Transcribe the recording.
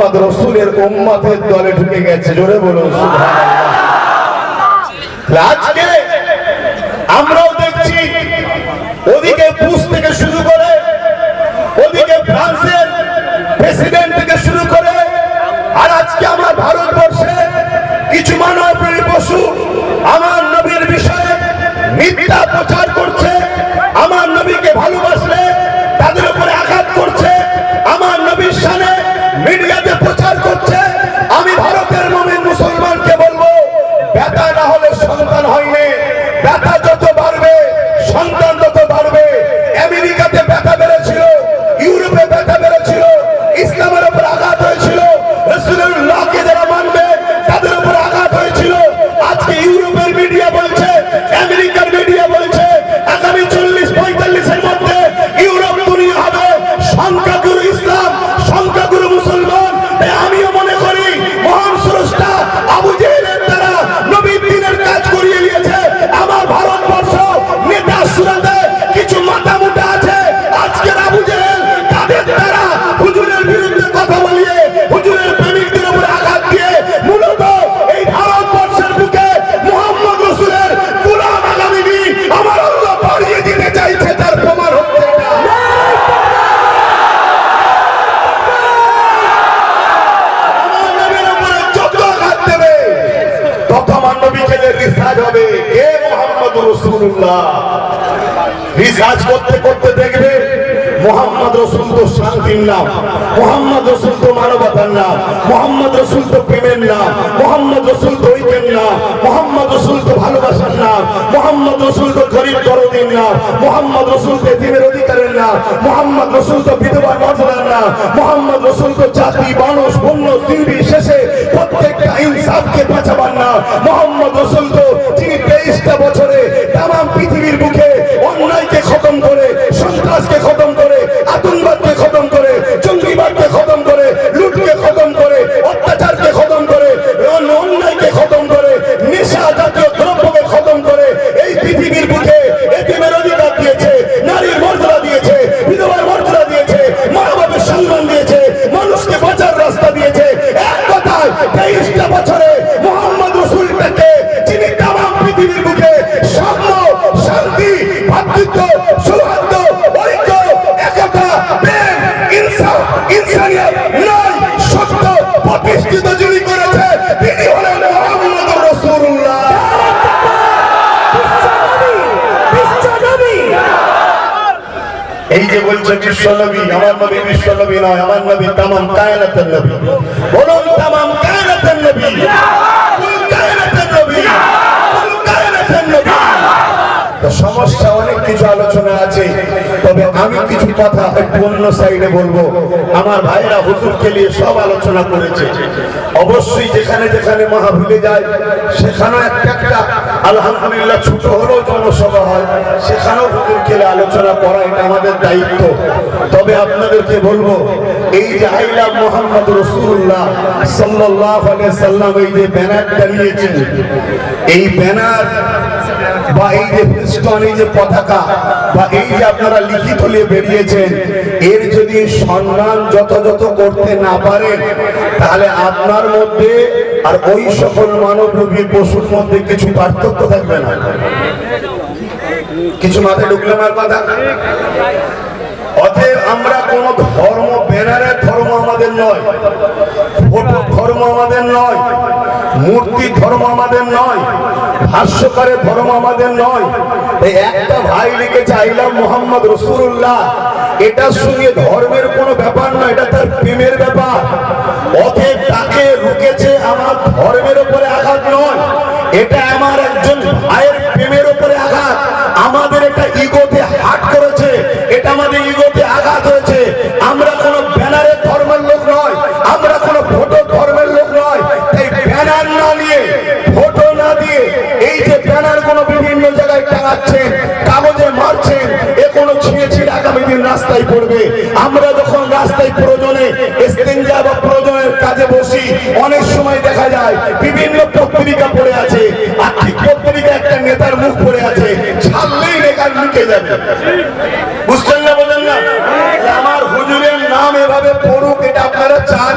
মোহাম্মদ রসুলের উম্মতের দলে ঢুকে গেছে। জোরে বলুন আজকে আমরাও দেখছি, ওদিকে বুশ থেকে শুরু করে, ওদিকে ফ্রান্সের প্রেসিডেন্ট থেকে শুরু করে, আর আজকে আমার ভারতবর্ষে কিছু মানবপ্রেমী পশু, আমার নবীর বিষয়ে মিথ্যা প্রচার মোহাম্মদ রসুল তো নাম, মোহাম্মদ রসুল তো মোহাম্মদ রসুল তো মোহাম্মদ রসুল তো মোহাম্মদ রসুল তো ভালোবাসার নাম, মোহাম্মদ রসুল তো গরিব না। মোহাম্মদ রসুল তো এতিমের অধিকারের না। মোহাম্মদ রসুল তো বিধবার মর্যাদার না। মোহাম্মদ রসুল তো জাতি, মানুষ, বন্য শেষে প্রত্যেকটা ইনসাফকে বাঁচাবার না। মোহাম্মদ রসুল তো যিনি তেইশটা বছরে তাম পৃথিবীর বুকে অন্যায়কে খতম করে, সন্ত্রাসকে খতম তেইশটা বছরে মোহাম্মদ রসুলটাকে যিনি তাম পৃথিবীর বুকে সাম্য শান্তি, ভাতৃত্ব, সৌহার্দ্য, ঐক্য, একতা, প্রেম, ইনসাফ, ইনসানিয়ত এই যে বলছে বিশ্বনবী আমার নবী বিশ্বনবী নয়, আমার নবী তামাম কায়নাতের নবী। কিছু আলোচনা আছে, তবে আমি কিছু কথা অন্য সাইডে বলব। আমার ভাইরা হুজুরকে নিয়ে সব আলোচনা করেছে। অবশ্যই যেখানে যেখানে মাহফিলে যায়, সেখানেও একটা একটা আলহামদুলিল্লাহ ছোট হলেও জনসভা হয়, সেখানেও হুজুরকে আলোচনা করা এটা আমাদের দায়িত্ব। তবে আপনাদেরকে বলব, এই যে আইলা মোহাম্মদ রসুল্লাহ সাল্লাহ সাল্লাম এই যে ব্যানারটা নিয়েছেন, এই ব্যানার বা এই যে ফিস্টন এই যে পতাকা, বা এই যে আপনারা লিখিত নিয়ে বেরিয়েছেন, এর যদি সম্মান যথাযথ করতে না পারেন, তাহলে আপনার মধ্যে আর ওই সকল মানব রূপী পশুর মধ্যে কিছু পার্থক্য থাকবে না। কিছু মাথায় ঢুকলে আমার কথা? অতএব আমরা কোন ধর্ম ব্যানারের ধর্ম আমাদের নয়, ফটো ধর্ম আমাদের নয়, মূর্তি ধর্ম আমাদের নয় ভাষ্যকারের ধর্ম আমাদের নয়। এই একটা ভাই লিখেছে চাইলাম মোহাম্মদ রসুল্লাহ এটা শুনিয়ে ধর্মের কোনো ব্যাপার নয়, এটা তার প্রেমের ব্যাপার। অতএব তাকে রুকেছে আমার ধর্মের উপরে আঘাত নয়। এটা আমার রাস্তায় পড়বে, আমরা যখন রাস্তায় প্রয়োজনে এস্তেঞ্জা বা প্রয়োজনের কাজে বসি, অনেক সময় দেখা যায় বিভিন্ন পত্রিকা পড়ে আছে, আর ঠিক পত্রিকা একটা নেতার মুখ পড়ে আছে, ছাড়লেই লেখার মুখে যাবে। বুঝছেন না বলেন না? আমার হুজুরের নাম এভাবে পড়ুক, এটা আপনারা চান?